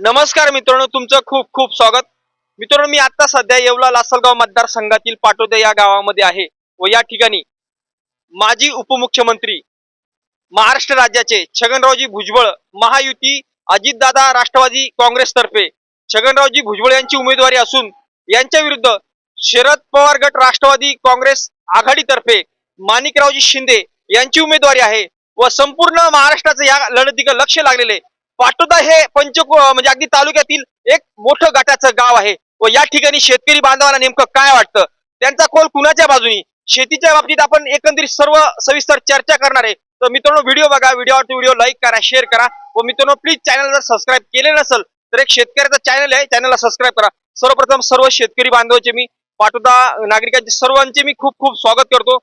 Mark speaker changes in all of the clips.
Speaker 1: नमस्कार मित्रांनो तुमचं खूप खूप स्वागत मित्रांनो मी आता सध्या येवला लासलगाव मतदारसंघातील पाटोदे या गावामध्ये आहे व या ठिकाणी माजी उपमुख्यमंत्री महाराष्ट्र राज्याचे छगनरावजी भुजबळ महायुती अजितदादा राष्ट्रवादी काँग्रेसतर्फे छगनरावजी भुजबळ यांची उमेदवारी असून यांच्या विरुद्ध शरद पवार गट राष्ट्रवादी काँग्रेस आघाडीतर्फे माणिकरावजी शिंदे यांची उमेदवारी आहे व संपूर्ण महाराष्ट्राचं या लढतीकडे लक्ष लागलेले आहे. पाटोदा हे पंचको म्हणजे अगदी तालुक्यातील एक मोठं गटाचं गाव आहे. व या ठिकाणी शेतकरी बांधवांना नेमकं काय वाटतं? त्यांचा कोल कुणाच्या बाजूनी? शेतीच्या बाबतीत आपण एकंदरीत सर्व सविस्तर चर्चा करणार आहे. तर मित्रांनो व्हिडिओ बघा व्हिडिओ व्हिडिओ लाईक करा शेअर करा. व मित्रांनो प्लीज चॅनल जर सबस्क्राईब केले नसेल तर एक शेतकऱ्याचा चॅनल आहे चॅनलला सबस्क्राईब करा. सर्वप्रथम सर्व शेतकरी बांधवांचे मी पाटोदा नागरिकांचे सर्वांचे मी खूप खूप स्वागत करतो.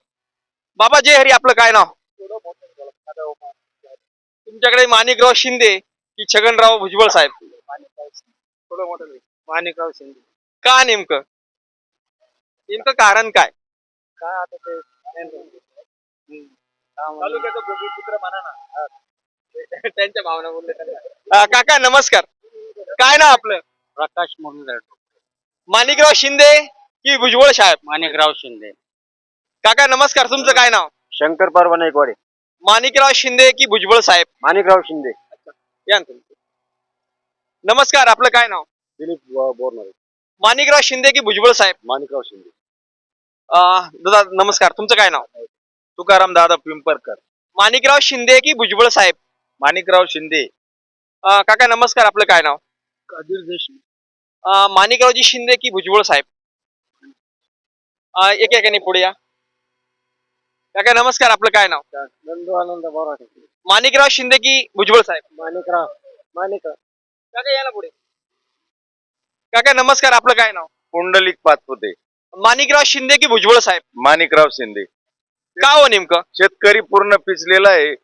Speaker 1: बाबा जय हरी आपलं काय नाव? तुमच्याकडे माणिकराव शिंदे की छगनराव भुजबळ साहेब.
Speaker 2: माणिकराव शिंदे.
Speaker 1: का नेमकं? नेमकं कारण काय?
Speaker 2: काय आता ते हम्म. काम-
Speaker 1: तालुक्याचं भूमिपुत्र म्हणा ना. त्यांच्या भावना बोलले अं, काका नमस्कार. काय नाव आपलं?
Speaker 2: प्रकाश मुरलीधर
Speaker 1: माणिकराव शिंदे की भुजबळ साहेब?
Speaker 2: माणिकराव शिंदे.
Speaker 1: काका नमस्कार. तुमचं काय नाव?
Speaker 2: शंकर परवा नाईकवाडे.
Speaker 1: माणिकराव शिंदे की भुजबळ साहेब?
Speaker 2: माणिकराव शिंदे.
Speaker 1: या ना तुम्ही. नमस्कार आपलं काय नाव?
Speaker 2: दिलीप बोरणारे
Speaker 1: माणिकराव शिंदे की भुजबळ साहेब?
Speaker 2: माणिकराव शिंदे.
Speaker 1: अं, दादा नमस्कार. तुमचं काय नाव?
Speaker 2: तुकाराम दादा पिंपरकर.
Speaker 1: माणिकराव शिंदे की भुजबळ साहेब?
Speaker 2: माणिकराव शिंदे.
Speaker 1: अं, काका नमस्कार. आपलं काय नाव?
Speaker 2: कबीर देशमुख
Speaker 1: अं, माणिकरावजी शिंदे की भुजबळ साहेब? अं, एक एकाने पुढे या. काका नमस्कार. आपलं काय नाव?
Speaker 2: नंदू आनंद बोराटे.
Speaker 1: माणिकराव शिंदे की भुजबळ साहेब?
Speaker 2: माणिकराव माणिकराव.
Speaker 1: काका या ना पुढे. काका नमस्कार आपलं काय नाव?
Speaker 3: पुंडलिक पाचपुते.
Speaker 1: माणिकराव शिंदे की भुजबळ साहेब?
Speaker 3: माणिकराव शिंदे.
Speaker 1: का हो नेमकं?
Speaker 3: शेतकरी पूर्ण पिचलेला आहे.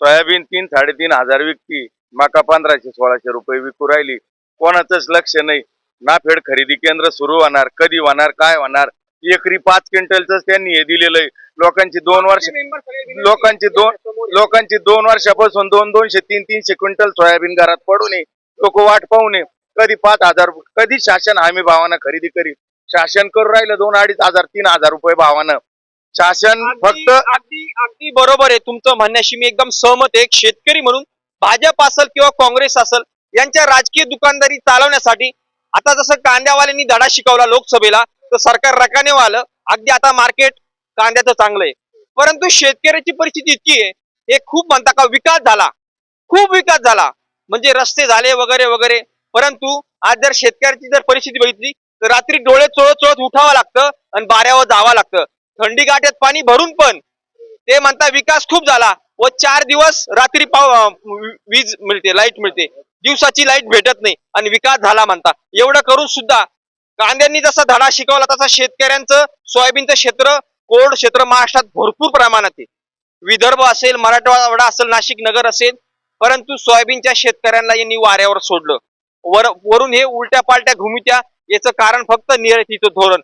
Speaker 3: सोयाबीन तीन साडेतीन हजार विकती. माका पंधराशे सोळाशे रुपये विकू राहिली. कोणाचंच लक्ष नाही. नाफेड खरेदी केंद्र सुरू होणार कधी होणार काय होणार? एकरी पाच क्विंटलच त्यांनी हे दिलेलं आहे. लोकांची दोन वर्ष लोकांची दोन लोकांची दोन वर्षापासून दोन दोनशे तीन तीनशे क्विंटल सोयाबीन घरात पडू नये. लोक वाट पाहू नये. कधी पाच हजार कधी शासन हमी भावानं खरेदी करीत. शासन करू राहिलं दोन अडीच हजार तीन हजार रुपये भावानं. शासन फक्त
Speaker 1: अगदी अगदी बरोबर आहे तुमचं म्हणण्याशी. मी एकदम सहमत आहे. एक शेतकरी म्हणून भाजप असेल किंवा काँग्रेस असेल यांच्या राजकीय दुकानदारी चालवण्यासाठी आता जसं कांद्यावाल्यांनी धडा शिकवला लोकसभेला तर सरकार रकाने आलं अगदी आता मार्केट कांद्याचं चांगलं आहे. परंतु शेतकऱ्याची परिस्थिती इतकी आहे हे खूप म्हणता का विकास झाला. खूप विकास झाला. म्हणजे रस्ते झाले वगैरे वगैरे. परंतु आज जर शेतकऱ्याची जर परिस्थिती बघितली तर रात्री डोळे चोळत चोळत उठावं लागतं आणि बाऱ्यावर जावं लागतं. थंडी गाठ्यात पाणी भरून पण ते म्हणता विकास खूप झाला व चार दिवस रात्री पाव वीज मिळते लाइट मिळते. दिवसाची लाइट भेटत नाही आणि विकास झाला म्हणता. एवढं करून सुद्धा कांद्यांनी जसा धडा शिकवला तसा शेतकऱ्यांचं सोयाबीनचं क्षेत्र कोरड क्षेत्र महाराष्ट्रात भरपूर प्रमाणात आहे. विदर्भ असेल मराठवाडा असेल नाशिक नगर असेल परंतु सोयाबीनच्या शेतकऱ्यांना यांनी वाऱ्यावर सोडलं. वर वरून हे उलट्या पालट्या घुमित्या याचं कारण फक्त निर्यातीचं धोरण.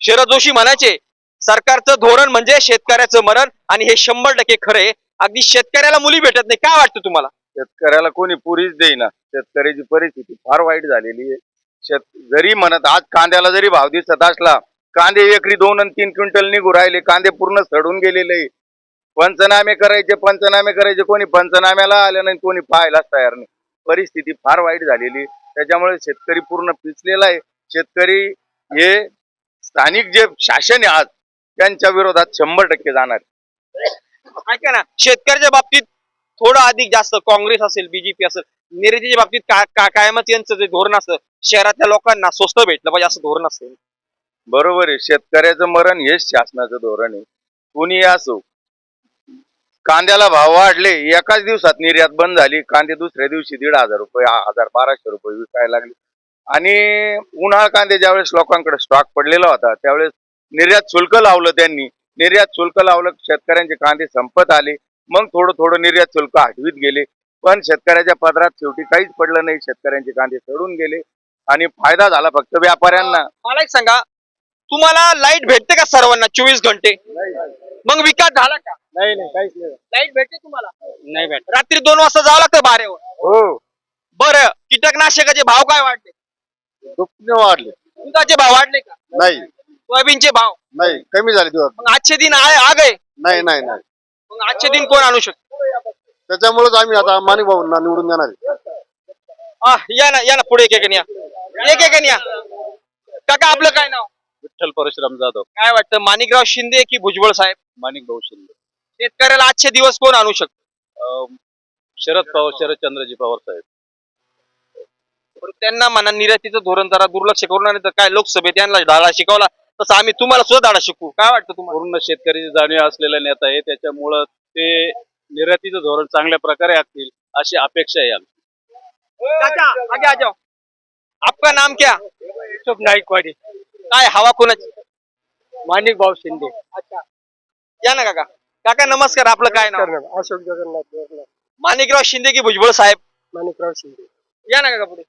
Speaker 1: शरद जोशी म्हणायचे सरकारचं धोरण म्हणजे शेतकऱ्याचं मरण आणि हे शंभर टक्के खरे अगदी शेतकऱ्याला मुली भेटत नाही. काय वाटतं तुम्हाला?
Speaker 3: शेतकऱ्याला कोणी पुरीच देईना. शेतकऱ्याची परिस्थिती फार वाईट झालेली आहे. शेत जरी म्हणत आज कांद्याला जरी भाव दिसत असला कांदे एकरी दोन आणि तीन क्विंटल निघू राहिले. कांदे पूर्ण सडून गेलेले. पंचनामे करायचे पंचनामे करायचे. कोणी पंचनाम्याला आले नाही कोणी पाहायलाच तयार नाही. परिस्थिती फार वाईट झालेली. त्याच्यामुळे शेतकरी पूर्ण पिचलेला आहे. शेतकरी हे स्थानिक जे शासन आहे आज त्यांच्या विरोधात शंभर टक्के जाणार
Speaker 1: ऐका ना शेतकऱ्याच्या बाबतीत थोडं अधिक जास्त काँग्रेस असेल बीजेपी असेल निर्यातीच्या बाबतीत का, कायमच यांचं जे धोरण असतं शहरातल्या लोकांना स्वस्त भेटलं पाहिजे असं धोरण असतं.
Speaker 3: बरोबर आहे. शेतकऱ्याचं मरण हेच शासनाचं धोरण आहे. कुणी असो कांद्याला भाव वाढले एकाच दिवसात निर्यात बंद झाली कांदे दुसऱ्या दिवशी दीड हजार रुपये हजार बाराशे रुपये विकायला लागले. आणि उन्हाळा कांदे ज्यावेळेस लोकांकडे स्टॉक पडलेला होता त्यावेळेस निर्यात शुल्क लावलं त्यांनी. निर्यात शुल्क लावलं शेतकऱ्यांचे कांदे संपत आले. मग थोडं थोडं निर्यात शुल्क हटवीत गेले. पण शेतकऱ्याच्या पदरात शेवटी काहीच पडलं नाही. शेतकऱ्यांचे कांदे सडून गेले. आणि फायदा झाला फक्त व्यापाऱ्यांना.
Speaker 1: मला एक सांगा तुम्हाला लाइट भेटते का सर्वांना चोवीस घंटे? मग विकास झाला का?
Speaker 2: नाही नाही काहीच नाही.
Speaker 1: लाइट भेटते तुम्हाला?
Speaker 2: नाही भेट
Speaker 1: रात्री दोन वाजता जावं लागतं बारेवर
Speaker 3: हो.
Speaker 1: बरं कीटकनाशक तणनाशकाचे भाव काय वाढले?
Speaker 4: दुपटीने वाढले.
Speaker 1: दुधाचे भाव वाढले का?
Speaker 4: नाही.
Speaker 1: सोयाबीनचे भाव?
Speaker 4: नाही कमी झाले दिवस.
Speaker 1: मग आजचे दिन आहे आ गए
Speaker 4: नाही नाही नाही.
Speaker 1: मग आजचे दिन कोण आणू शकतो?
Speaker 4: त्याच्यामुळेच आम्ही आता माणिक भाऊंना निवडून देणार आहे.
Speaker 1: आ, या ना या ना पुढे एक एक या. एक एक या. काका आपलं काय नाव?
Speaker 5: विठ्ठल परशुराम जाधव.
Speaker 1: काय वाटतं माणिकराव शिंदे की भुजबळ साहेब?
Speaker 5: माणिक भाऊ शिंदे.
Speaker 1: शेतकऱ्याला आजचे दिवस कोण आणू शकतो?
Speaker 5: अं, शरद पवार शरदचंद्रजी पवार साहेब.
Speaker 1: त्यांना म्हणा निर्यातीचं धोरण जरा दुर्लक्ष करून आणि तर काय लोकसभेत यांना धडा शिकवला तसं आम्ही तुम्हाला सुद्धा धडा शिकू काय वाटतं तुम्हाला?
Speaker 5: पूर्ण शेतकरी जाणीव असलेला नेता आहे त्याच्यामुळं ते निर्यातीचं धोरण चांगल्या प्रकारे आखतील अशी अपेक्षा आहे आमची.
Speaker 1: चाचा आगे आ जाओ आपका नाम क्या?
Speaker 4: शुभ नाईकवाडी.
Speaker 1: काय हवा कोणाची?
Speaker 4: माणिक भाऊ शिंदे.
Speaker 1: अच्छा. या ना काका. काका नमस्कार. आपलं काय नाव?
Speaker 4: अशोक जगन्नाथ.
Speaker 1: माणिकराव शिंदे की भुजबळ साहेब?
Speaker 4: माणिकराव शिंदे.
Speaker 1: या ना काका पुढे.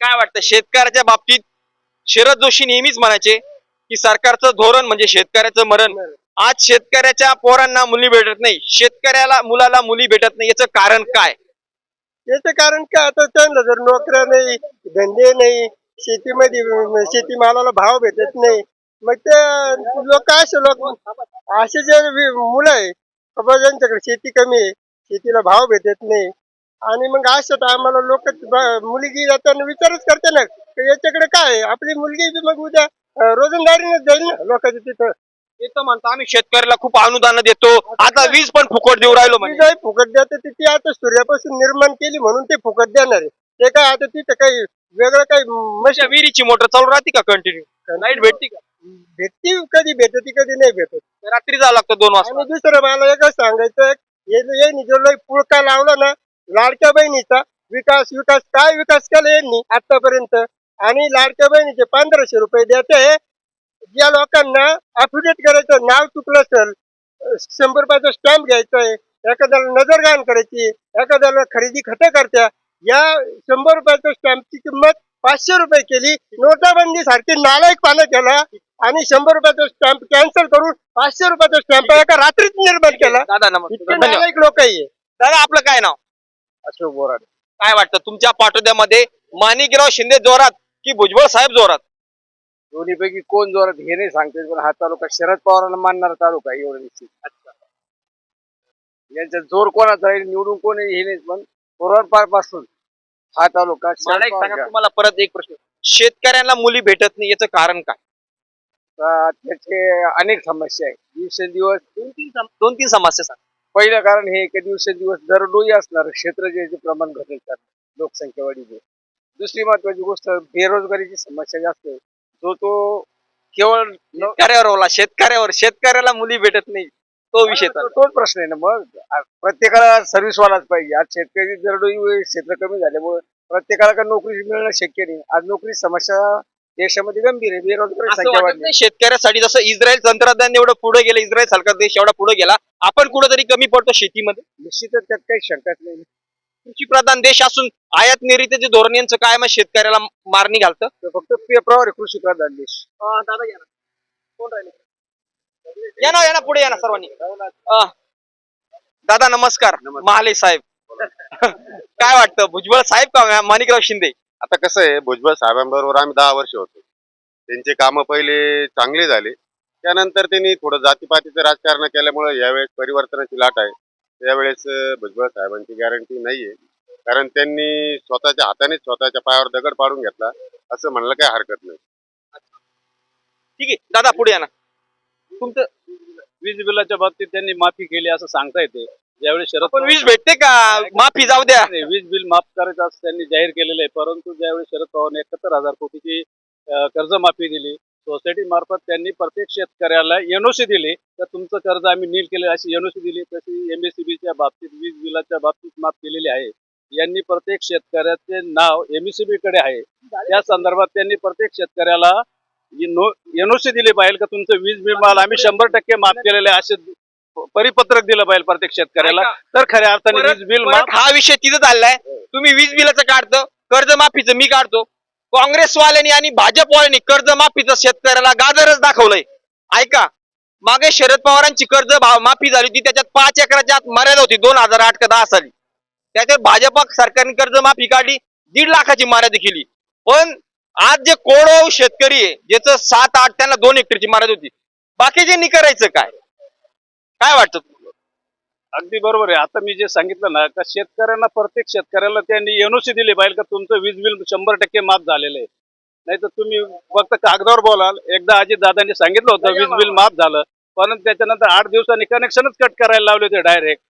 Speaker 1: काय वाटतं शेतकऱ्याच्या बाबतीत शरद जोशी नेहमीच म्हणायचे की सरकारचं धोरण म्हणजे शेतकऱ्याचं मरण. आज शेतकऱ्याच्या पोरांना मुली भेटत नाही. शेतकऱ्याला मुलाला मुली भेटत नाही. याचं कारण काय?
Speaker 4: याचं कारण काय? आता त्यांना जर नोकऱ्या नाही धंदे नाही शेतीमध्ये शेतीमालाला भाव भेटत नाही. मग ते लोक असे लोक असे जे मुलं आहे बाबा ज्यांच्याकडे शेती कमी आहे शेतीला भाव भेटत नाही. आणि मग असं तर आम्हाला लोक मुलगी जाताना विचारच करते ना की याच्याकडे काय आहे? आपली मुलगी बी मग उद्या रोजंदारीनेच जाईल ना लोकांच्या तिथं.
Speaker 1: येतं म्हणतो आम्ही शेतकऱ्याला खूप अनुदान देतो. आता वीज पण फुकट देऊ राहिलो म्हणजे
Speaker 4: फुकट देते ती ती आता सूर्यापासून निर्माण केली म्हणून ते फुकट देणार आहे. ते काय आता तिथं काही वेगळं काही मश
Speaker 1: विहिरीची मोटर चालू राहते का कंटिन्यू लाइट भेटते का?
Speaker 4: भेटती कधी भेटती कधी नाही भेटत.
Speaker 1: रात्री जावं लागतं दोन वाजता.
Speaker 4: आणि दुसरं मला एकच सांगायचं यांनी जो लय पुळका लावला ना लाडक्या बहिणीचा विकास विकास काय विकास केला यांनी आतापर्यंत? आणि लाडक्या बहिणीचे पंधराशे रुपये देते ज्या लोकांना अफिडेट करायचं नाव चुकलं असेल शंभर रुपयाचा स्टॅम्प घ्यायचा आहे. एखाद्याला नजरगान करायची एखाद्याला खरेदी खतं करत्या या शंभर रुपयाच्या स्टॅम्पची किंमत पाचशे रुपये केली. नोटाबंदी सारखी नालायक पानं केला आणि शंभर रुपयाचा स्टॅम्प कॅन्सल करून पाचशे रुपयाचा स्टॅम्प एका रात्रीत निर्माण केला.
Speaker 1: दादा
Speaker 4: इतके
Speaker 1: नमस्कार
Speaker 4: नालायक लोक आहे
Speaker 1: दादा आपलं काय नाव?
Speaker 4: अशोक बोराडे.
Speaker 1: काय वाटतं तुमच्या पाटोद्यामध्ये माणिकराव शिंदे जोरात की भुजबळ साहेब जोरात?
Speaker 4: दोन्हीपैकी कोण जोरात हे नाही सांगते पण हा तालुका शरद पवारांना मानणारा तालुका आहे एवढं निश्चित. यांचा जोर कोणाचा आहे निवडून कोण आहे हे नाही पण पूर्वापारपासून हा तालुका
Speaker 1: मला एक सांगा तुम्हाला परत एक प्रश्न. शेतकऱ्यांना मुली भेटत नाही याचं कारण काय?
Speaker 4: त्याचे अनेक समस्या आहे दिवसेंदिवस
Speaker 1: दोन तीन सम- दोन तीन समस्या सांगा.
Speaker 4: पहिलं कारण हे की दिवसेंदिवस दरडोई असणार क्षेत्र जे जे प्रमाण घटत जात लोकसंख्या वाढीचे दुसरी महत्वाची गोष्ट बेरोजगारीची समस्या जास्त आहे. जो तो केवळ न-
Speaker 1: शेतकऱ्यावर ओला शेतकऱ्यावर शेतकऱ्याला मुली भेटत नाही. तो विषय
Speaker 4: तोच प्रश्न आहे ना मग. प्रत्येकाला सर्व्हिस वालाच पाहिजे. आज शेतकरी दरडोई क्षेत्र कमी झाल्यामुळे प्रत्येकाला का नोकरी मिळणं शक्य नाही. आज नोकरी समस्या देशामध्ये गंभीर आहे. बेरोजगारी संख्या वाढली.
Speaker 1: शेतकऱ्यासाठी. जसं इस्रायल तंत्रज्ञान एवढं पुढे गेलं इस्रायल सारखा देश एवढा पुढे गेला आपण कुठेतरी कमी पडतो शेतीमध्ये?
Speaker 4: निश्चितच त्यात काही शंकाच नाही.
Speaker 1: कृषी प्रधान देश असून आयात निर्यातीचे धोरण यांचं काय मग शेतकऱ्याला मारणी घालतं?
Speaker 4: फक्त पेपरावर कृषी प्रधान देश.
Speaker 1: दादा कोण राहिले? या ना या ना पुढे या ना सर्वांनी. अं, दादा नमस्कार. महाले साहेब. काय वाटतं भुजबळ साहेब का माणिकराव शिंदे?
Speaker 6: आता कसं आहे भुजबळ साहेबांबरोबर आम्ही दहा वर्ष होतो. त्यांचे कामं पहिले चांगले झाले. त्यानंतर त्यांनी थोडं जातीपातीचं राजकारण केल्यामुळे यावेळेस परिवर्तनाची लाट आहे. त्यावेळेस अं, भुजबळ साहेबांची गॅरंटी नाहीये. कारण त्यांनी स्वतःच्या हाताने स्वतःच्या पायावर दगड पाडून घेतला. असं म्हणलं काही हरकत नाही.
Speaker 1: ठीक आहे. दादा पुढे या ना. तुमचं
Speaker 5: वीज बिलाच्या बाबतीत त्यांनी माफी केली असं सांगता येते. ज्यावेळी शरद
Speaker 1: पण वीज भेटते का? माफी जाऊ द्या.
Speaker 5: नाही, वीज बिल माफ करायचं असं त्यांनी जाहीर केलेलं आहे. परंतु ज्यावेळी शरद पवारने एकाहत्तर हजार कोटीची अं, कर्जमाफी दिली सोसायटी मार्फत त्यांनी प्रत्येक शेतकऱ्याला एनओसी दिली. तर तुमचं कर्ज आम्ही नील केलं अशी एनओसी दिली. तशी एमएससीबीच्या बाबतीत वीज बिलाच्या बाबतीत माफ केलेली आहे. यांनी प्रत्येक शेतकऱ्याचे नाव एमएससीबी कडे आहे. त्या संदर्भात त्यांनी प्रत्येक शेतकऱ्याला एनओसी दिली पाहिजे का तुमचं वीज बिल माल? आम्ही शंभर टक्के माफ केलेले असे परिपत्रक दिलं पाहिजे प्रत्येक शेतकऱ्याला. तर खऱ्या अर्थाने वीज बिल माफ
Speaker 1: हा विषय तिथं चाललाय. तुम्ही वीज बिलाचं काढतो कर्जमाफीचं मी काढतो. काँग्रेसवाल्यांनी आणि भाजपवाल्यांनी कर्जमाफीचं शेतकऱ्याला गाजरच दाखवलंय. ऐका मागे शरद पवारांची कर्ज माफी झाली होती त्याच्यात पाच एकराच्या आत मर्यादा होती दोन हजार आठ का दहा साली. त्याच्यावर भाजपा सरकारने कर्जमाफी काढली दीड लाखाची मर्यादा केली. पण आज जे कोरडवाहू शेतकरी आहे ज्याचं सात आठ त्यांना दोन हेक्टरची मर्यादा होती बाकीच्यांनी करायचं काय? काय वाटतं?
Speaker 7: अगदी बरोबर आहे. आता मी जे सांगितलं ना का शेतकऱ्यांना प्रत्येक शेतकऱ्याला त्यांनी एनओसी दिली पाहिजे का तुमचं वीज बिल शंभर टक्के माफ झालेलं आहे. नाही तर तुम्ही फक्त कागदावर बोलाल. एकदा अजित दादांनी सांगितलं होतं वीज बिल माफ झालं. परंतु त्याच्यानंतर आठ दिवसांनी कनेक्शनच कट करायला लावले होते डायरेक्ट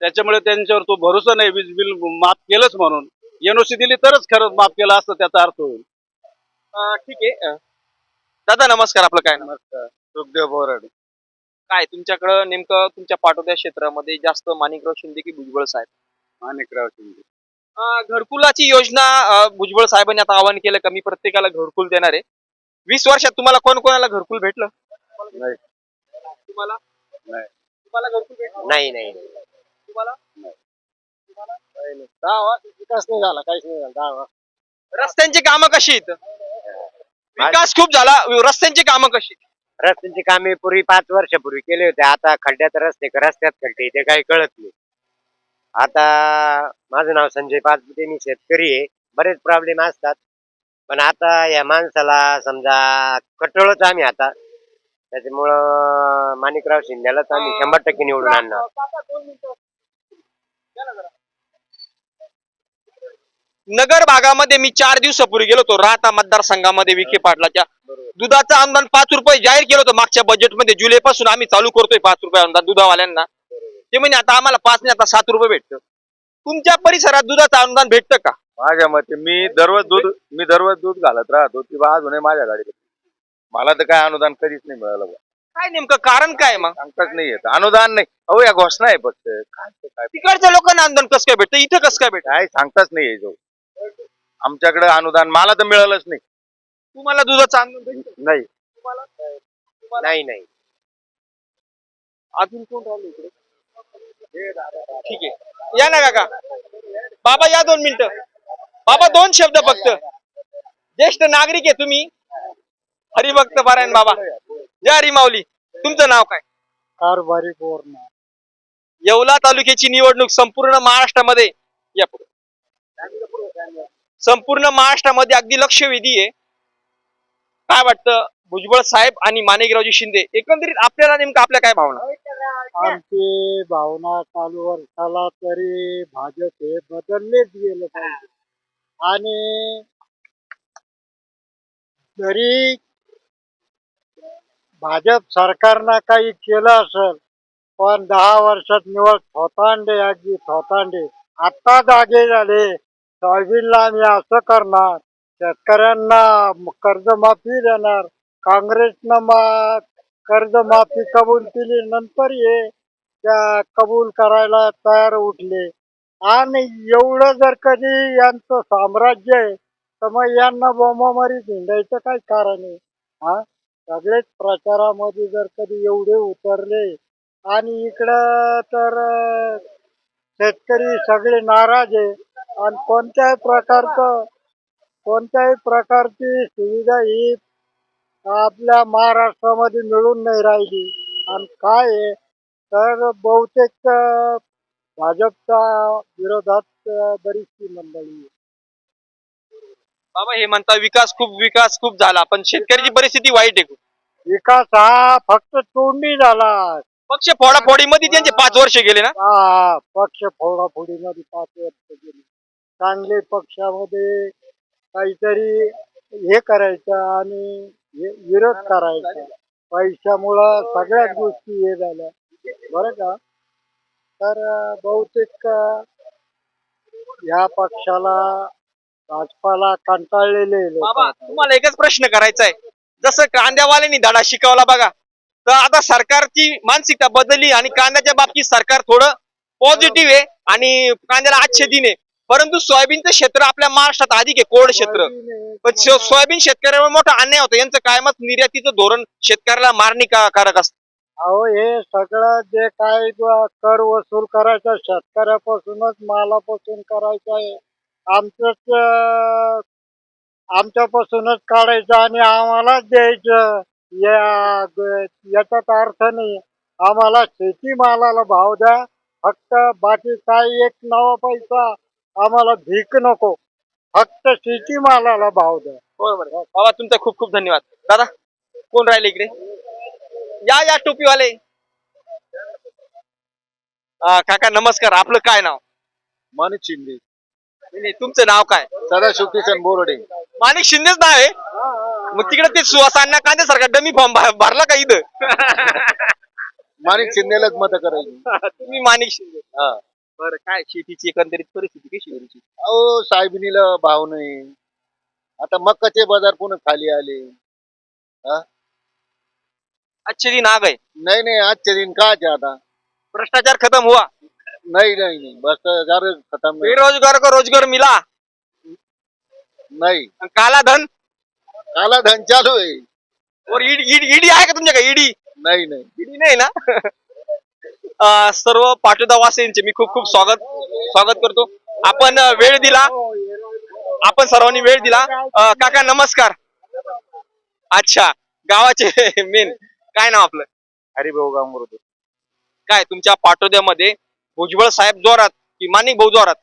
Speaker 7: त्याच्यामुळे त्यांच्यावर तो भरोसा नाही वीज बिल माफ केलंच म्हणून. एनओसी दिली तरच खरंच माफ केलं असतं त्याचा अर्थ होईल.
Speaker 1: ठीक आहे. दादा नमस्कार आपलं काय? नाव
Speaker 3: सुखदेव बोराडे.
Speaker 1: काय तुमच्याकडं नेमकं तुमच्या पाटोद्या क्षेत्रामध्ये जास्त माणिकराव शिंदे की भुजबळ साहेब?
Speaker 3: माणिकराव शिंदे.
Speaker 1: अं, घरकुलाची योजना अं, भुजबळ साहेबांनी आता आवाहन केलं का मी प्रत्येकाला घरकुल देणार आहे. वीस वर्षात तुम्हाला कोण कोणाला घरकुल भेटलं?
Speaker 3: नाही.
Speaker 1: तुम्हाला?
Speaker 3: नाही.
Speaker 1: तुम्हाला घरकुल भेटलं?
Speaker 2: नाही नाही.
Speaker 1: तुम्हाला?
Speaker 2: दहा विकास नाही झाला काहीच नाही झाला. दहा
Speaker 1: रस्त्यांची कामं कशी आहेत? विकास खूप झाला. रस्त्यांची कामं कशी
Speaker 2: रस्त्यांची कामे पूर्वी पाच वर्षापूर्वी केले होते. आता खड्ड्यात रस्ते रस्त्यात खड्डे ते काही कळत नाही. आता माझं नाव संजय पाचपुते. मी शेतकरी आहे. बरेच प्रॉब्लेम असतात. पण आता या माणसाला समजा कटोळच आम्ही आता. त्याच्यामुळं माणिकराव शिंदेलाच आम्ही शंभर टक्के निवडून आणणार.
Speaker 1: नगर भागामध्ये मी चार दिवसापूर्वी गेलो होतो. राहता मतदारसंघामध्ये विखे पाटलाच्या. दुधाचं अनुदान पाच रुपये जाहीर केलं होतं. मागच्या बजेटमध्ये जुलै पासून आम्ही चालू करतोय पाच रुपये अनुदान दुधावाल्यांना. ते म्हणजे आता आम्हाला पाच नाही आता सात रुपये भेटतं. तुमच्या परिसरात दुधाचं अनुदान भेटतं का?
Speaker 3: माझ्या मते मी दररोज दूध मी दररोज दूध घालत राहतो. ती बा अजूनही माझ्या गाडीत मला तर काय अनुदान कधीच नाही मिळालं बुवा.
Speaker 1: काय नेमकं कारण काय मग?
Speaker 3: सांगताच नाही येत. अनुदान नाही. अहो या घोषणा आहे फक्त. काय ते काय?
Speaker 1: तिकडच्या लोकांना अनुदान कसं काय भेटतं? इथं कसं काय भेटतं?
Speaker 3: काय सांगताच नाही यायचो आमच्याकडे अनुदान मला तर मिळालंच नाही.
Speaker 1: तुम्हाला दुधाचं अनुदान भेटतं
Speaker 3: नाही.
Speaker 1: तुम्हाला
Speaker 2: नाही नाही.
Speaker 1: अजून कोण राहिलं इकडे? ठीक आहे. या ना काका. बाबा या दोन मिनिटं. बाबा दोन शब्द फक्त. ज्येष्ठ नागरिक आहे तुम्ही. हरिभक्त पारायण बाबा. जय हरी माऊली. तुमचं नाव काय?
Speaker 2: कारभारी बोर
Speaker 1: येवला तालुक्याची निवडणूक संपूर्ण महाराष्ट्रामध्ये. या पुढे. संपूर्ण महाराष्ट्रामध्ये अगदी लक्षवेधी आहे. काय वाटतं? भुजबळ साहेब आणि माणिकरावजी शिंदे एकंदरीत आपल्याला नेमकं आपल्या काय भावना?
Speaker 2: आमची भावना चालू वर्षाला तरी भाजप हे बदललेच गेलं पाहिजे. आणि जरी भाजप सरकारनं काही केलं असेल पण दहा वर्षात निवड थोतांडे अगदी थोतांडे आत्ता जागे झाले. सोयाबीनला आम्ही असं करणार शेतकऱ्यांना कर्जमाफी देणार काँग्रेसनं मा कर्जमाफी कबूल केली नंतर हे त्या कबूल करायला तयार उठले. आणि एवढं जर कधी यांचं साम्राज्य आहे तर मग यांना बोंबामारी हिंडायचं काय कारण आहे? हा? सगळेच प्रचारामध्ये जर कधी एवढे उतरले आणि इकडं तर शेतकरी सगळे नाराज आहे. आणि कोणत्याही प्रकारचं कोणत्याही प्रकारची सुविधा ही आपल्या महाराष्ट्रामध्ये मिळून नाही राहिली आणि काय आहे तर बहुतेक भाजपच्या विरोधात बरीचशी मंडळी.
Speaker 1: बाबा हे म्हणता विकास खूप विकास खूप झाला पण शेतकऱ्याची परिस्थिती वाईट आहे खूप.
Speaker 2: विकास हा फक्त तोंडी झाला
Speaker 1: पक्ष फोडाफोडीमध्ये त्यांचे पाच वर्ष गेले ना
Speaker 2: हा पक्ष फोडाफोडीमध्ये पाच वर्ष गेली चांगले पक्षामध्ये काहीतरी हे करायचं आणि हे विरोध करायचा. पैशामुळं सगळ्याच गोष्टी हे झाल्या. बरं का? तर अं, बहुतेक अं, ह्या पक्षाला भाजपाला कंटाळलेले लोक
Speaker 1: बाबा तुम्हाला एकच प्रश्न करायचा आहे जसं कांद्यावाल्यांनी धडा शिकवला बघा तर आता सरकारची मानसिकता बदलली आणि कांद्याच्या बाबतीत सरकार थोडं पॉझिटिव्ह आहे आणि कांद्याला आजचे दिन आहे परंतु सोयाबीनचं क्षेत्र आपल्या महाराष्ट्रात अधिक आहे कोरड क्षेत्र. पण सोयाबीन शेतकऱ्यावर मोठा अन्याय होतो यांचं कायमच निर्यातीचं धोरण शेतकऱ्याला मारणी कारक असतं.
Speaker 2: अहो हे सगळं जे काय कर वसूल करायचं शेतकऱ्यापासूनच मालापासून करायचं आहे. आमचंच आमच्यापासूनच काढायचं आणि आम्हालाच द्यायचं. या याच्यात अर्थ नाही. आम्हाला शेती मालाला भाव द्या. फक्त बाकी काय एक नवा पैसा. आम्हाला भीक नको. फक्त शेती मालाला भाव द्या.
Speaker 1: बरोबर आहे. बाबा तुमचा खूप खूप धन्यवाद. दादा कोण राहिले इकडे? या या टोपीवाले. अं, काका नमस्कार. आपलं काय नाव?
Speaker 8: माणिक शिंदे.
Speaker 1: नाही, नाही, तुमचं नाव काय?
Speaker 8: सदाशिव किसन बोर्डे.
Speaker 1: माणिक शिंदेच नाव आहे? मग तिकडे ते सुहासांना कांद्यासारखा डमी फॉर्म भरला का इथं?
Speaker 8: माणिक शिंदेलाच मत करायची.
Speaker 1: तुम्ही माणिक शिंदे. बरं काय शेतीची एकंदरीत परिस्थिती कशी आहे तुमची?
Speaker 8: अहो साहेबिनीला भाव नाही. आता मक्काचे बाजार पुन्हा खाली आले?
Speaker 1: अच्छे दिन आ गए
Speaker 8: नाही नाही आजचे दिन काच आहे आता?
Speaker 1: भ्रष्टाचार खत्म हुआ.
Speaker 8: नाही नाही जार खतम नाही.
Speaker 1: बेरोजगार को रोजगार मिला.
Speaker 8: नाही.
Speaker 1: काला धन?
Speaker 8: काला धन चालू आहे.
Speaker 1: और ईडी ईडी ईडी आहे का तुमच्याकडे? ईडी?
Speaker 8: नाही नाही.
Speaker 1: ईडी नाही ना? सर्व पाटोदावासींचे मी खूप खूप स्वागत स्वागत करतो. आपण वेळ दिला. आपण सर्वांनी वेळ दिला. काका नमस्कार. अच्छा गावाचे मेन काय नाव आपलं?
Speaker 8: हरिभाऊ गांगुर्दे.
Speaker 1: काय तुमच्या पाटोद्यामध्ये भुजबळ साहेब जोरात की माणिक भाऊ जोरात?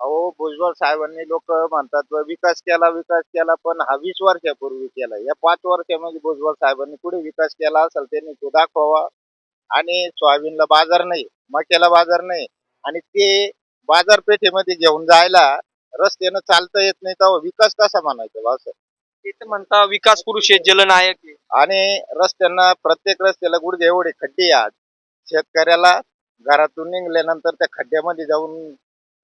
Speaker 9: अहो भुजबळ साहेबांनी लोक म्हणतात "ब- विकास केला विकास केला पण हा वीस वर्षापूर्वी केला. या पाच वर्षामध्ये भुजबळ साहेबांनी पुढे विकास केला असेल त्यांनी तो दाखवावा. आणि सोयाबीनला बाजार नाही मक्याला बाजार नाही आणि ते बाजारपेठेमध्ये घेऊन जायला रस्त्यानं चालता येत नाही तर विकास कसा म्हणायचा बा असं
Speaker 1: ते तर म्हणता विकास पुरुष आहे जलनायक आहे.
Speaker 9: आणि रस्त्यांना प्रत्येक रस्त्याला गुडघे एवढे खड्डे आज शेतकऱ्याला घरातून निघल्यानंतर त्या खड्ड्यामध्ये जाऊन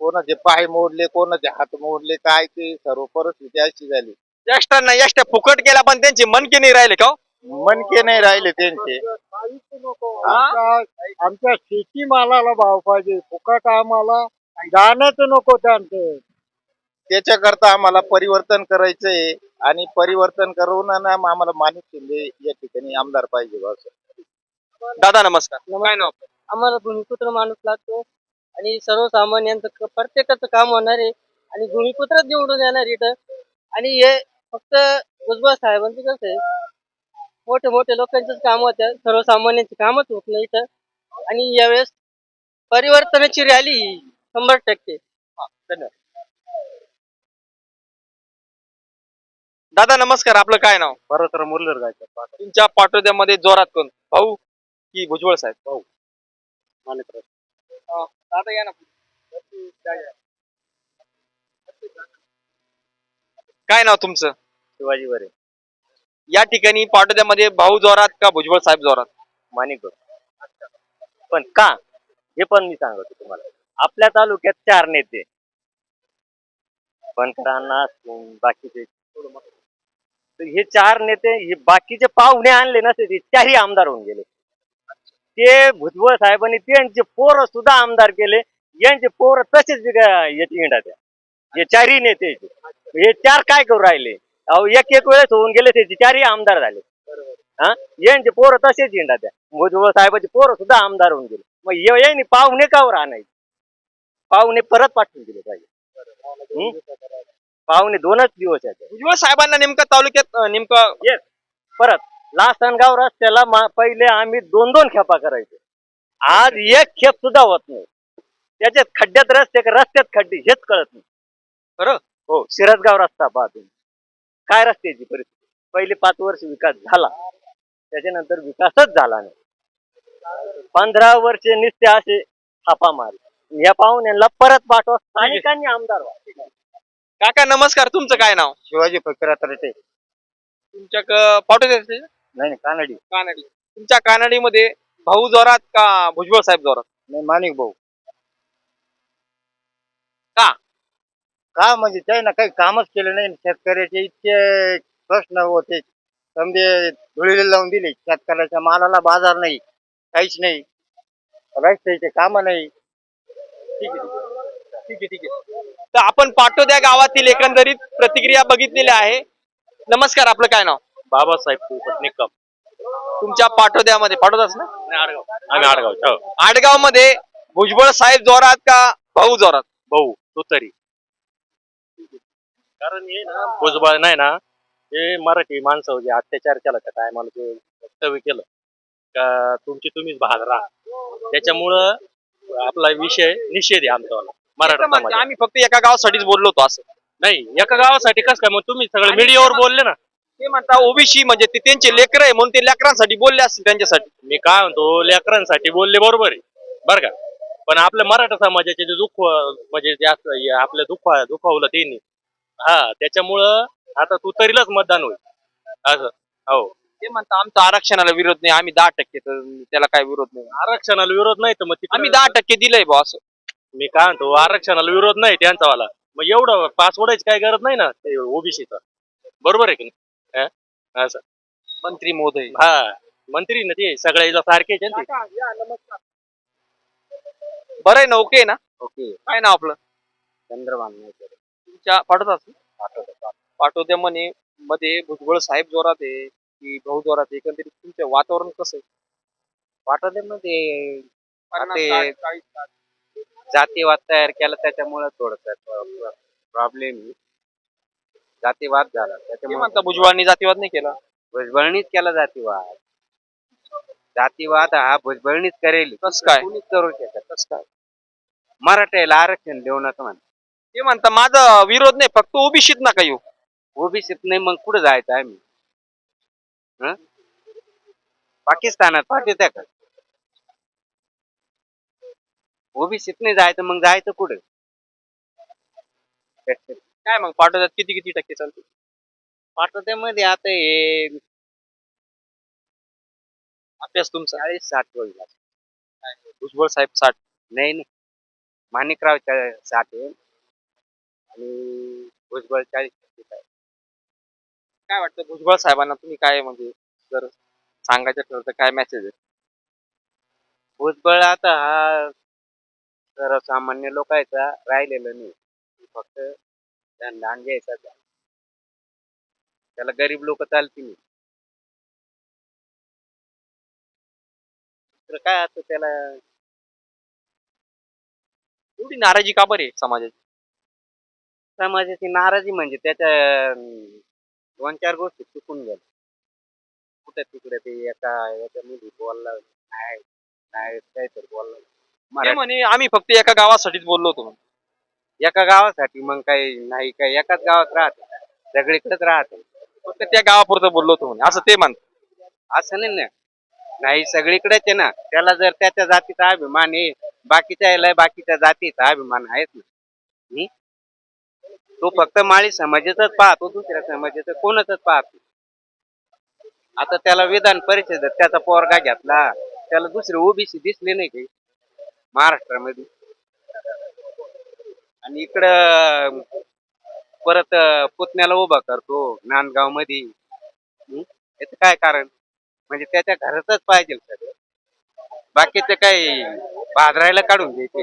Speaker 9: कोणाचे पाय मोडले कोणाचे हात मोडले काय ते सर्व परिस्थिती अशी झाली
Speaker 1: एक्स्ट्रा नाही एक्स्ट्रा फुकट केला पण त्यांचे मनके नाही राहिले का हो?
Speaker 9: मनके नाही राहिले त्यांचे.
Speaker 2: काहीच नको आमच्या आमच्या शेती मालाला भाव पाहिजे फुकट आम्हाला जाणंच नको त्यांचं.
Speaker 9: त्याच्याकरता आम्हाला परिवर्तन करायचंय आणि परिवर्तन करून आम्हाला माणिक शिंदे या ठिकाणी आमदार पाहिजे बा असं.
Speaker 1: दादा नमस्कार. काय नाव आपलं?
Speaker 10: आम्हाला भूमिपुत्र माणूस लागतो आणि सर्वसामान्यांचं क- प्रत्येकाचं काम होणार आहे आणि भूमिपुत्रच निवडून येणार इथं. आणि हे फक्त भुजबळ साहेबांचं कसं आहे मोठे मोठे लोकांचंच काम होतं सर्वसामान्यांचं कामच होत नाही इथं. आणि यावेळेस परिवर्तनाची रॅली ही शंभर टक्के.
Speaker 1: दादा नमस्कार. आपलं काय नाव?
Speaker 8: परत मुरलीधर जायचं
Speaker 1: तुमच्या पाटोद्यामध्ये जोरात कोण? भाऊ की भुजबळ साहेब? भाऊ. दादा या ना. काय नाव तुमचं?
Speaker 9: शिवाजी बरे
Speaker 1: या ठिकाणी पाटोद्यामध्ये भाऊ जोरात का भुजबळ साहेब जोरात?
Speaker 11: माणिक पण का? हे पण मी सांगतो तुम्हाला. आपल्या तालुक्यात चार नेते. बनकरांना बाकीचे. हे चार नेते हे बाकीचे पाहुणे आणले नसते ते चारही आमदार होऊन गेले. ते भुजबळ साहेबांनी त्यांचे पोरं सुद्धा आमदार केले. यांचे पोरं तसेच याची हिंडात्या हे चारही नेते. हे चार काय करू राहिले? अहो एक एक वेळेस होऊन गेले ते चारही आमदार झाले. हा? यांचे पोरं तसेच हिंडा त्या. भुजबळ साहेबाचे पोरं सुद्धा आमदार होऊन गेले. मग ये- यांनी पाहुणे कावर आणायचे पाहुणे परत पाठवून दिले पाहिजे. हं? पाहुणे दोनच दिवस आहेत.
Speaker 1: भुजबळ साहेबांना नेमकं तालुक्यात अं, नेमकं
Speaker 11: येस परत. लासनगाव रस्त्याला मा- पहिले आम्ही दोन दोन खेपा करायचो. आज एक खेप सुद्धा होत नाही. त्याच्यात खड्ड्यात रस्ते का रस्त्यात खड्डे हेच कळत नाही.
Speaker 1: खरं?
Speaker 11: हो सिरसगाव रस्ता पहा तुम्ही काय रस्त्याची परिस्थिती? पहिले पाच वर्ष विकास झाला. त्याच्यानंतर विकासच झाला नाही. पंधरा वर्षे निस्ते असे थापा मारले. या पाहुण्यांना परत पाठवा. स्थानिकांनी आमदार व्हा.
Speaker 1: काका नमस्कार. तुमचं काय नाव?
Speaker 9: शिवाजी फकीरात रेटे.
Speaker 1: तुमच्या
Speaker 9: नाही नाही, कानडी.
Speaker 1: कानडी. तुमच्या कानडीमध्ये भाऊ जोरात का भुजबळ साहेब जोरात?
Speaker 9: नाही माणिक भाऊ
Speaker 1: का?
Speaker 9: का म्हणजे काही ना काही कामच केलं नाही. शेतकऱ्याचे इतके प्रश्न होते. समजे धुळीला लावून दिले. शेतकऱ्याच्या मालाला बाजार नाही. काहीच नाही. रस्त्याचे काम नाही.
Speaker 1: ठीक आहे ठीक आहे. ठीक आहे ठीक आहे. तर आपण पाटोद्या गावातील एकंदरीत प्रतिक्रिया बघितलेल्या आहे. नमस्कार आपलं काय नाव?
Speaker 11: बाबासाहेब पोपट निकम
Speaker 1: तुमच्या पाटोद्यामध्ये पाटोदाच ना?
Speaker 11: आम्ही आडगाव. हो.
Speaker 1: आडगावमध्ये भुजबळ साहेब जोरात का भाऊ जोरात?
Speaker 11: भाऊ तो तरी. कारण हे ना भुजबळ नाही ना हे मराठी माणसं जे अत्याचार केला त्या टायमाला जे वक्तव्य केलं का तुमची तुम्हीच भाग राहा. त्याच्यामुळं
Speaker 12: आपला विषय निषेध आहे आमचा मराठा समाजाचा.
Speaker 1: आम्ही फक्त एका गावासाठीच बोललो होतो असं.
Speaker 12: नाही एका गावासाठी कसं काय मग तुम्ही सगळं मीडियावर बोलले ना.
Speaker 1: ते म्हणता ओबीसी म्हणजे ते त्यांचे लेकर आहे म्हणून ते लेकरांसाठी बोलले असतील त्यांच्यासाठी.
Speaker 12: मी काय म्हणतो लेकरांसाठी बोलले बरोबर आहे बरं का. पण आपल्या मराठा समाजाचे जे दुःख म्हणजे जास्त हे आपलं दुःख दुखावलं त्यांनी हा त्याच्यामुळं आता तू तरीलाच मतदान होईल. असं हो.
Speaker 1: ते म्हणता आमचा आरक्षणाला विरोध नाही आम्ही दहा टक्के तर त्याला काय विरोध नाही.
Speaker 12: आरक्षणाला विरोध नाही तर मग तिकडं-
Speaker 1: आम्ही दहा टक्के दिलंय बॉ असं.
Speaker 12: मी काय म्हणतो आरक्षणाला विरोध नाही त्यांचा वाला मग एवढं पास ओढायची काही गरज नाही ना ते ओबीसीचा. बरोबर आहे की नाही? हा? असं.
Speaker 1: मंत्री मोदय
Speaker 12: हा मंत्री ना ते सगळ्या सारखेच आहे ना ते.
Speaker 1: बरं आहे ना ओके ना?
Speaker 12: ओके.
Speaker 1: काय नाव आपलं?
Speaker 12: चंद्रबान
Speaker 1: तुमच्या पाठवतात? पाठवत्या म्हणे मध्ये भुजबळ साहेब जोरात आहे की भाऊ जोरात आहे एकंदरीत तुमचं वातावरण कसं आहे?
Speaker 12: पाठवण्यामध्ये
Speaker 1: पन्नास,
Speaker 12: ते-. जातीवाद तयार केला त्याच्यामुळे थोडस प्रॉब्लेम जातीवाद झाला
Speaker 1: ते म्हणता भुजबळांनी जातीवाद नाही केला.
Speaker 12: भुजबळणीच केला जातीवाद. जातीवाद हा भुजबळणीच करेल.
Speaker 1: कसं काय?
Speaker 12: कोणीच करू शकत
Speaker 1: कसं काय?
Speaker 12: मराठ्याला आरक्षण देऊ नका म्हणा
Speaker 1: ते म्हणता माझा विरोध नाही फक्त ओबीसीत नका येऊ.
Speaker 12: ओबीसीत नाही मग कुठं जायचं आम्ही? हं? पाकिस्तानात पाठवत्या का? ओबीसीत नाही जायचं मग जायचं कुठं?
Speaker 1: काय मग पाठवतात? किती किती टक्के चालते
Speaker 12: पाठवत्यामध्ये आता हे
Speaker 1: अभ्यास तुमचा.
Speaker 12: चाळीस साठ होईल.
Speaker 1: भुजबळ साहेब साठ.
Speaker 12: नाही नाही. माणिकराव चा- साठ आहे आणि भुजबळ चाळीस टक्के आहे.
Speaker 1: काय वाटतं भुजबळ साहेबांना तुम्ही काय म्हणजे जर सांगायचं ठरलं तर काय मेसेज आहे
Speaker 12: भुजबळ आता हा सर्वसामान्य लोकांचा राहिलेला नाही फक्त दान घ्यायचा त्याला गरीब लोक चालतील नाही. काय आता त्याला
Speaker 1: एवढी नाराजी का बरे समाजाची
Speaker 12: समाजाची नाराजी म्हणजे त्याच्या दोन चार गोष्टी चुकून गेल्या. कुठे तिकडे ते एका याच्यामध्ये बोलला नाही नाही काहीतरी बोलला.
Speaker 1: ते
Speaker 12: मराठी
Speaker 1: म्हणे आम्ही फक्त एका गावासाठीच बोललो होतो म्हणे.
Speaker 12: एका गावासाठी मग काही नाही काही एकाच गावात राहत. सगळीकडेच राहत.
Speaker 1: फक्त त्या गावापुरतं बोललो होतो म्हणे. असं ते म्हणतात.
Speaker 12: असं नाही ना. नाही सगळीकडेच आहे ना. त्याला जर त्याच्या जातीचा अभिमान आहे बाकीच्या याला बाकीच्या जातीचा अभिमान आहेच ना. हम्म? तो फक्त माळी समाजाचाच पाहतो दुसऱ्या समाजाचं कोणच पाहतो आता त्याला विधान परिषदेत त्याचा पोरगा घेतला त्याला दुसरी ओबीसी दिसली नाही काही महाराष्ट्रामध्ये. आणि इकडं परत पुतण्याला उभा करतो नांदगावमध्ये याच काय कारण? म्हणजे त्याच्या घरातच पाहिजे सगळं. बाकीचं काही बाजरायला काढून घ्यायचे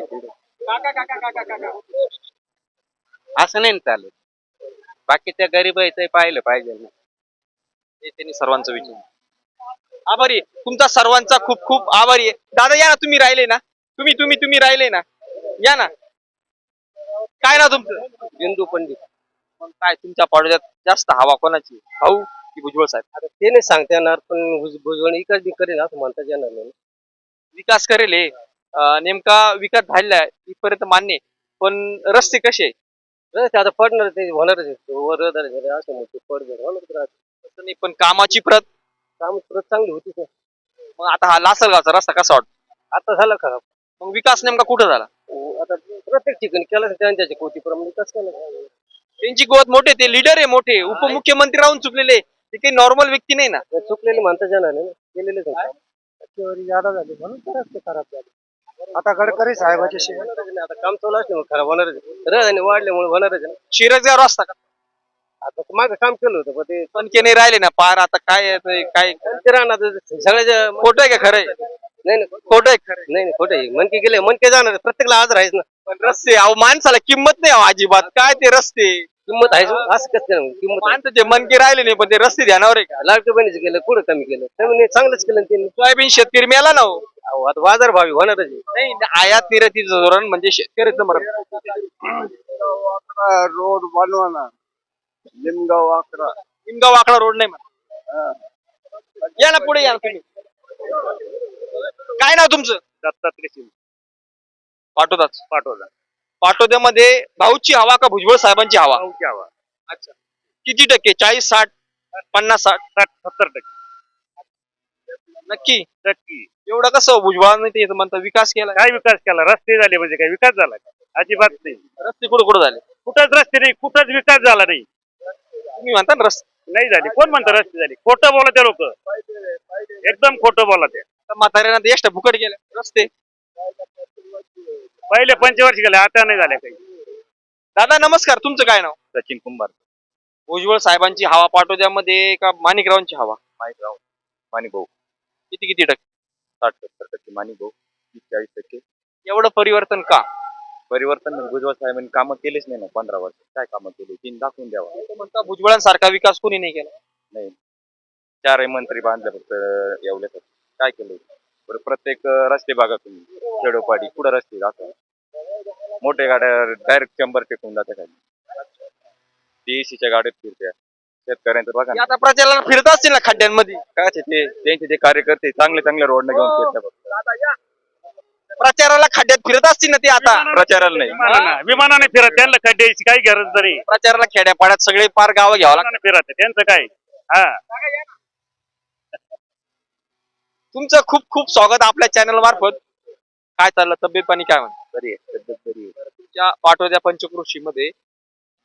Speaker 12: असं नाही ना चालत. बाकीच्या गरीबाचं पाहिलं पाहिजे ना.
Speaker 1: हे त्यांनी सर्वांचं विचार. आभारी आहे. तुमचा सर्वांचा खूप खूप आभारी आहे. दादा या ना तुम्ही राहिले ना. तुम्ही तुम्ही तुम्ही राहिले ना. या ना. काय ना तुमचं?
Speaker 12: बिंदू पंडित.
Speaker 1: मग काय तुमच्या पाडोद्यात जास्त हवा कोणाची? भाऊ की भुजबळ साहेब?
Speaker 12: आता ते नाही सांगता येणार पण भुजबळ इकडे बी करेन असं म्हणता येणार नाही.
Speaker 1: विकास करेल हे. अं, नेमका विकास झालेला आहे. इथपर्यंत मान्य आहे. पण रस्ते कसे आहे?
Speaker 12: रस्ते आता पडणार ते होणारच आहे. वर रस्ता झाले असं म्हणतो पडणार होणारच राहते
Speaker 1: तसं नाही पण कामाची प्रत?
Speaker 12: काम परत चांगली होती सर.
Speaker 1: मग आता हा लासलगावचा रस्ता कसा वाटतो?
Speaker 12: आता झालं खराब.
Speaker 1: मग विकास नेमका कुठं झाला?
Speaker 12: आता प्रत्येक ठिकाणी केलं तर त्यांच्या कोटीप्रमाणे कसं केलं.
Speaker 1: त्यांची गोत मोठे ते लीडर आहे मोठे. उपमुख्यमंत्री राहून चुकलेले. ते काही नॉर्मल व्यक्ती नाही ना?
Speaker 12: चुकलेले म्हणता येणार नाही ना. केलेलेच आहे काम. टक्केवारी जादा झाली म्हणून ते रस्ते खराब झाले. आता गडकरी साहेबाची आता काम चालू असल्यामुळे खराब होणारच. रहिवासी वाढल्यामुळे होणारच आहे. ना
Speaker 1: शिरजगाव रस्ता का?
Speaker 12: आता मागं काम केलं होतं पण ते
Speaker 1: पण नाही राहिले ना पार आता काय आहे ते काय?
Speaker 12: ते राहणार सगळ्याच्या
Speaker 1: खोटं आहे का खरं आहे?
Speaker 12: नाही नाही
Speaker 1: खोटं आहे खरं आहे?
Speaker 12: नाही नाही खोटं आहे. मनके गेले मनके जाणार प्रत्येकला आज राहायच ना.
Speaker 1: पण रस्ते अहो माणसाला किंमत नाही अहो अजिबात. काय ते रस्ते?
Speaker 12: किंमत आहे असं कसं काय किंमत आहे.
Speaker 1: माणसाचे मनके राहिले नाही पण ते रस्ते ध्यानावर आहे का?
Speaker 12: लाडक्या बहिणीचं केलं कुठं कमी केलं? त्यामुळे चांगलंच केलं ना त्यांनी.
Speaker 1: सोयाबीन शेतकरी मेला ना हो.
Speaker 12: अहो, आता बाजार भावी होणारच आहे.
Speaker 1: नाही आयात निर्यातीचं धोरण म्हणजे शेतकऱ्याचं मरण.
Speaker 2: रोड बनवा ना लिमगाव अकरा.
Speaker 1: निमगाव वाकडा रोड नाही म्हणा. या ना पुढे या ना तुम्ही. काय नाव तुमचं?
Speaker 12: दत्तात्रय शिंदे.
Speaker 7: पाठवला
Speaker 1: पाटोद्यामध्ये भाऊची हवा का भुजबळ साहेबांची हवा?
Speaker 7: भाऊची हवा.
Speaker 1: अच्छा. किती टक्के? चाळीस साठ पन्नास साठ?
Speaker 7: साठ सत्तर टक्के.
Speaker 1: नक्की?
Speaker 7: टक्के
Speaker 1: एवढं कसं भुजबळांनी ते म्हणता विकास केला?
Speaker 7: काय विकास केला? रस्ते झाले म्हणजे काय? विकास झाला का? अजिबात नाही.
Speaker 1: रस्ते कुठं कुठं झाले?
Speaker 7: कुठंच रस्ते नाही. कुठंच विकास झाला नाही.
Speaker 1: तुम्ही म्हणता ना रस्ते.
Speaker 7: नाही झाले. कोण म्हणतं रस्ते झाले? खोटं बोला ते लोक. एकदम खोटं बोला ते
Speaker 1: म्हाताऱ्यांना ते एक्स्ट्रा फुकट गेले रस्ते.
Speaker 7: पहिले पंचवर्ष गेले आता नाही झाले काही.
Speaker 1: दादा नमस्कार. तुमचं काय नाव?
Speaker 7: सचिन कुंभार.
Speaker 1: भुजबळ साहेबांची हवा पाटोद्यामध्ये का माणिकरावांची हवा?
Speaker 3: माणिकराव माणिकभाऊ.
Speaker 1: किती किती टक्के?
Speaker 3: साठ सत्तर टक्के माणिकभाऊ तीस चाळीस टक्के.
Speaker 1: एवढं परिवर्तन का?
Speaker 3: परिवर्तन म्हणजे भुजबळ साहेबांनी कामं केलेच नाही ना पंधरा वर्ष. काय कामं केली? तीन दाखवून द्यावा.
Speaker 1: ते म्हणता भुजबळांसारखा विकास कोणी नाही केला.
Speaker 3: नाही. चारही मंत्री बांधले फक्त एवढ्यासाठी काय केलं? बरं प्रत्येक अं, रस्ते बघा तुम्ही. खेडोपाडी कुठं रस्ते दाखवा. मोठे गाड्या डायरेक्ट चंबर टेकून जातात खाली. DEC गाड्यात फिरत्या शेतकऱ्यांचं बघा ना.
Speaker 1: आता प्रचाराला फिरत असतील ना खड्ड्यांमध्ये?
Speaker 3: काय ते ते- त्यांचे ते कार्यकर्ते चांगले चांगले रोडने घेऊन फिरतात फक्त.
Speaker 1: प्रचाराला खड्ड्यात फिरत असतील ना ते आता?
Speaker 3: प्रचाराला नाही.
Speaker 7: विमानानं विमानाने फिरत त्यांना खड्ड्याची काही गरज नाही.
Speaker 1: प्रचाराला खेड्यापाड्यात सगळे पार गावं घ्यावं लागतं.
Speaker 7: विमानाने फिरत त्यांचं काय? हा.
Speaker 1: तुमचं खूप खूप स्वागत आपल्या चॅनल मार्फत. काय चाललं? तब्येत पाणी काय म्हणत?
Speaker 3: बरी आहे तब्येत बरी आहे.
Speaker 1: तुमच्या पाटोद्या पंचकृषी मध्ये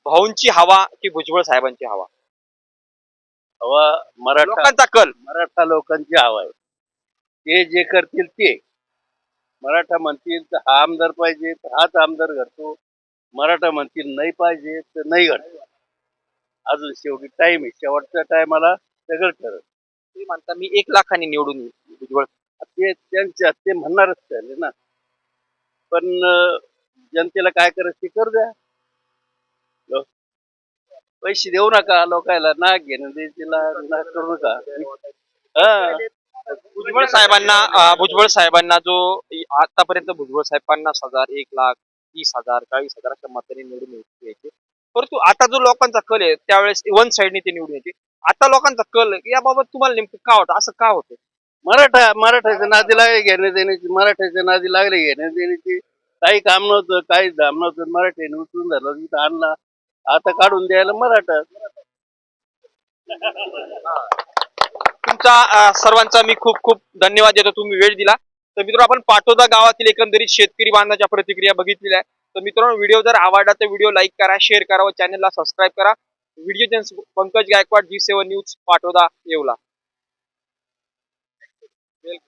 Speaker 1: भाऊंची हवा की भुजबळ साहेबांची हवा?
Speaker 7: हवा मराठा
Speaker 1: लोकांचा कल.
Speaker 7: मराठा लोकांची हवा आहे. ते जे करतील ते. मराठा म्हणतील तर हा आमदार पाहिजे तर हाच आमदार घडतो. मराठा म्हणतील नाही पाहिजे तर नाही घडतो. अजून शेवटी टाइम आहे. शेवटच्या टायमाला सगळं ठरत
Speaker 1: ते म्हणता मी एक लाखांनी निवडून येईन भुजबळ.
Speaker 7: ते त्यांच्या ते म्हणणारच त्याले ना. पण जनतेला काय करायचं ते करू द्या. पैसे देऊ नका लोकायला ना घेणं दे तिला ना करू नका. हा.
Speaker 1: भुजबळ साहेबांना भुजबळ साहेबांना जो आतापर्यंत भुजबळ साहेब पन्नास हजार एक लाख तीस हजार चाळीस हजार अशा मताने निवडून यायचे- परंतु आता जो लोकांचा कल आहे त्यावेळेस वन साईडने ते निवडून यायचे आता लोकांचा कल याबाबत तुम्हाला नेमकं का होतं? असं का होतं?
Speaker 7: मराठा मराठ्याच्या नादी लागले घेण्या देण्याची मराठ्याच्या नादी लागले घेण्या देण्याची. काही काम नव्हतं काही धाम नव्हतं. मराठ्याने उचलून धरलं तिथं आणला. आता काढून द्यायला मराठा.
Speaker 1: तुमचा अं, सर्वांचा मी खूप खूप धन्यवाद देतो. तुम्ही वेळ दिला. तर मित्रांनो आपण पाटोदा गावातील एकंदरीत शेतकरी बांधवाच्या प्रतिक्रिया बघितलेल्या आहे तर मित्रांनो व्हिडिओ जर आवडला तर व्हिडिओ लाईक करा शेअर करा व चॅनलला सबस्क्राईब करा. Video Pankaj Gaikwad G seven news Patoda Yeola. del